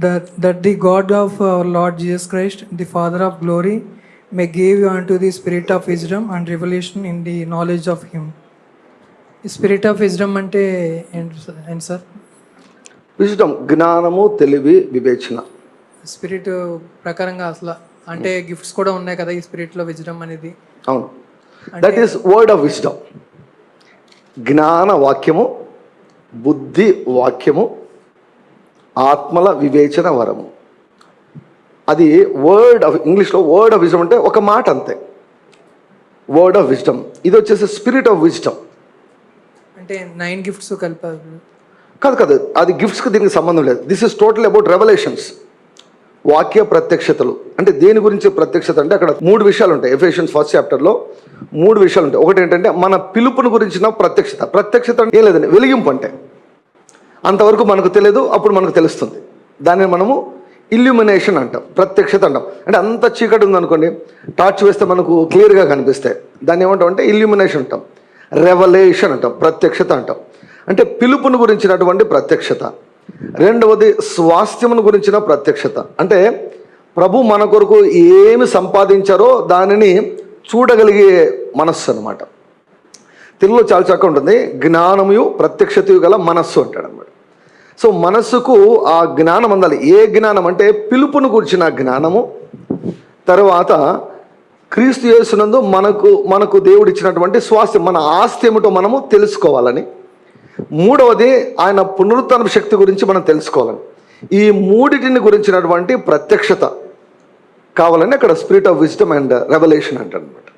that, that the God of our Lord Jesus Christ, the Father of glory, may give you unto the spirit of wisdom and revelation in the knowledge of Him. Spirit of wisdom అంటే ఏంటి sir- ఏంటి sir విజడం జ్ఞానము తెలివి వివేచన spirit ప్రకారంగా అసలు అంటే gifts కూడా ఉన్నాయి కదా ఈ స్పిరిట్లో విజ్డమ్ అనేది అవును that is word of wisdom జ్ఞాన వాక్యము బుద్ధి వాక్యము ఆత్మల వివేచన వరము. అది వర్డ్ ఆఫ్ ఇంగ్లీష్లో వర్డ్ ఆఫ్ విజ్డమ్ అంటే ఒక మాట అంతే. వర్డ్ ఆఫ్ విజ్డమ్ ఇది వచ్చేసి స్పిరిట్ ఆఫ్ విజ్డమ్ అంటే నైన్ గిఫ్ట్స్ కలిపారు. కాదు కాదు అది గిఫ్ట్స్కి దీనికి సంబంధం లేదు. This is total about revelations వాక్య ప్రత్యక్షతలు. అంటే దేని గురించి ప్రత్యక్షత అంటే అక్కడ మూడు విషయాలు ఉంటాయి. ఎఫేషన్స్ ఫస్ట్ చాప్టర్లో మూడు విషయాలు ఉంటాయి. ఒకటి ఏంటంటే మన పిలుపును గురించిన ప్రత్యక్షత. ప్రత్యక్షత అంటే ఏం లేదండి వెలిగింపు అంటే. అంతవరకు మనకు తెలియదు అప్పుడు మనకు తెలుస్తుంది. దాన్ని మనము ఇల్యూమినేషన్ అంటాం ప్రత్యక్షత అంటాం. అంటే అంత చీకటి ఉందనుకోండి టార్చ్ వేస్తే మనకు క్లియర్గా కనిపిస్తాయి. దాన్ని ఏమంటాం అంటే ఇల్యూమినేషన్ అంటాం. రెవలేషన్ అంటాం ప్రత్యక్షత అంటాం. అంటే పిలుపును గురించినటువంటి ప్రత్యక్షత. రెండవది స్వాస్థ్యమును గురించిన ప్రత్యక్షత. అంటే ప్రభు మన కొరకు ఏమి సంపాదించారో దానిని చూడగలిగే మనస్సు అనమాట తెలుగులో చాలా చక్కగా ఉంటుంది జ్ఞానము ప్రత్యక్షతయు గల మనస్సు అంటాడు అనమాట సో మనస్సుకు ఆ జ్ఞానం అందాలి. ఏ జ్ఞానం అంటే పిలుపును గురించిన జ్ఞానము. తర్వాత క్రీస్తు యేసునందు మనకు మనకు దేవుడు ఇచ్చినటువంటి స్వాస్థ్యం మన ఆస్తి ఏమిటో మనము తెలుసుకోవాలని. మూడవది ఆయన పునరుత్థాన శక్తి గురించి మనం తెలుసుకోవాలని. ఈ మూడిటిని గురించినటువంటి ప్రత్యక్షత కావాలని అక్కడ spirit of wisdom and revelation అంటారనమాట.